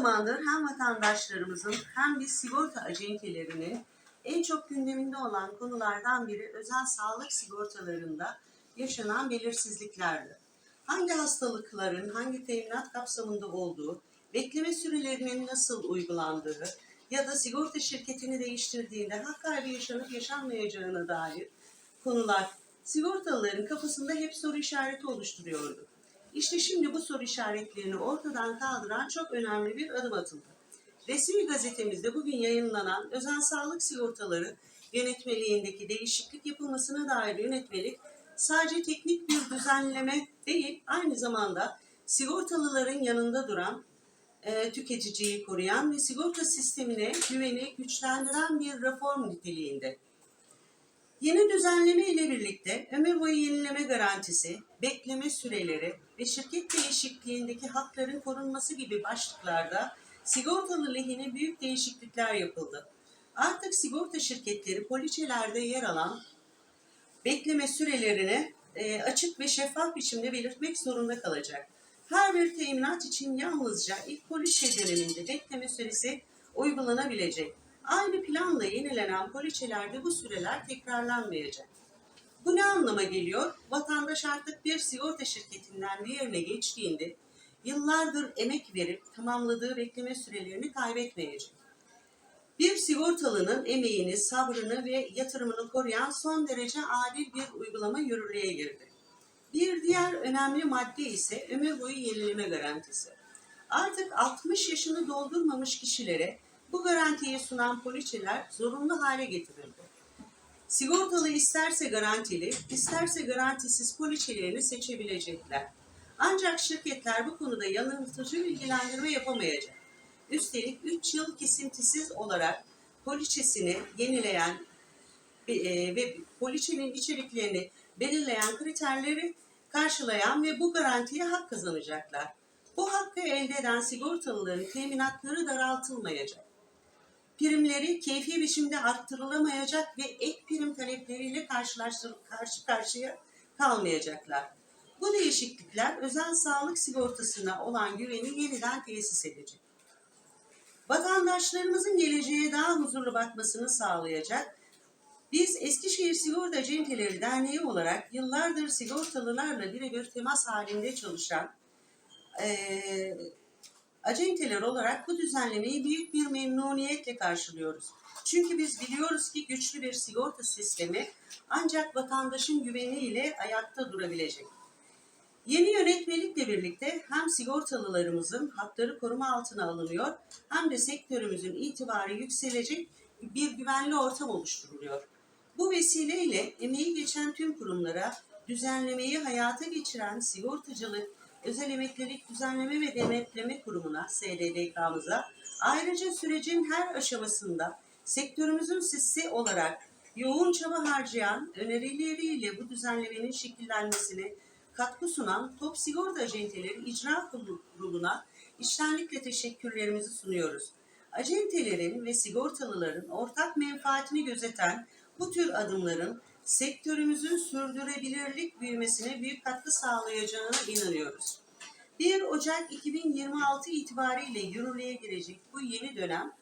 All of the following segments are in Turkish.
zamandır hem vatandaşlarımızın hem de sigorta acentelerinin en çok gündeminde olan konulardan biri özel sağlık sigortalarında yaşanan belirsizliklerdi. Hangi hastalıkların hangi teminat kapsamında olduğu, bekleme sürelerinin nasıl uygulandığı ya da sigorta şirketini değiştirdiğinde hak kaybı yaşanıp yaşanmayacağına dair konular sigortalıların kafasında hep soru işareti oluşturuyordu. İşte şimdi bu soru işaretlerini ortadan kaldıran çok önemli bir adım atıldı. Resmi gazetemizde bugün yayınlanan özel sağlık sigortaları yönetmeliğindeki değişiklik yapılmasına dair yönetmelik sadece teknik bir düzenleme değil, aynı zamanda sigortalıların yanında duran, e, tüketiciyi koruyan ve sigorta sistemine güveni güçlendiren bir reform niteliğinde. Yeni düzenleme ile birlikte ömür boyu yenileme garantisi, bekleme süreleri ve şirket değişikliğindeki hakların korunması gibi başlıklarda sigortalı lehine büyük değişiklikler yapıldı. Artık sigorta şirketleri poliçelerde yer alan bekleme sürelerini e, açık ve şeffaf biçimde belirtmek zorunda kalacak. Her bir teminat için yalnızca ilk poliçe döneminde bekleme süresi uygulanabilecek. Aynı planla yenilenen poliçelerde bu süreler tekrarlanmayacak. Bu ne anlama geliyor? Vatandaş artık bir sigorta şirketinden diğerine geçtiğinde yıllardır emek verip tamamladığı bekleme sürelerini kaybetmeyecek. Bir sigortalının emeğini, sabrını ve yatırımını koruyan son derece adil bir uygulama yürürlüğe girdi. Bir diğer önemli madde ise ömür boyu yenileme garantisi. Artık 60 yaşını doldurmamış kişilere bu garantiyi sunan poliçeler zorunlu hale getirildi. Sigortalı isterse garantili, isterse garantisiz poliçelerini seçebilecekler. Ancak şirketler bu konuda yanıltıcı bilgilendirme yapamayacak. Üstelik 3 yıl kesintisiz olarak poliçesini yenileyen e, ve poliçenin içeriklerini belirleyen kriterleri karşılayan ve bu garantiye hak kazanacaklar. Bu hakkı elde eden sigortalıların teminatları daraltılmayacak. Primleri keyfi biçimde arttırılamayacak ve ek prim talepleriyle karşı karşıya kalmayacaklar. Bu değişiklikler özel sağlık sigortasına olan güveni yeniden tesis edecek. Vatandaşlarımızın geleceğe daha huzurlu bakmasını sağlayacak. Biz Eskişehir Sigorta Acenteleri Derneği olarak yıllardır sigortalılarla birebir temas halinde çalışan eee acenteler olarak bu düzenlemeyi büyük bir memnuniyetle karşılıyoruz. Çünkü biz biliyoruz ki güçlü bir sigorta sistemi ancak vatandaşın güveniyle ayakta durabilecek. Yeni yönetmelikle birlikte hem sigortalılarımızın hakları koruma altına alınıyor hem de sektörümüzün itibarı yükselecek bir güvenli ortam oluşturuluyor. Bu vesileyle emeği geçen tüm kurumlara düzenlemeyi hayata geçiren sigortacılık, özel emeklilik düzenleme ve denetleme kurumuna, SDDK'mıza ayrıca sürecin her aşamasında sektörümüzün sisi olarak yoğun çaba harcayan önerileriyle bu düzenlemenin şekillenmesine katkı sunan Top Sigorta Acenteleri İcra Kurulu'na içtenlikle teşekkürlerimizi sunuyoruz. Acentelerin ve sigortalıların ortak menfaatini gözeten bu tür adımların sektörümüzün sürdürülebilirlik büyümesine büyük katkı sağlayacağına inanıyoruz. 1 Ocak 2026 itibariyle yürürlüğe girecek bu yeni dönem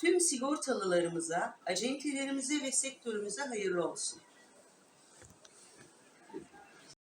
tüm sigortalılarımıza, acentelerimize ve sektörümüze hayırlı olsun.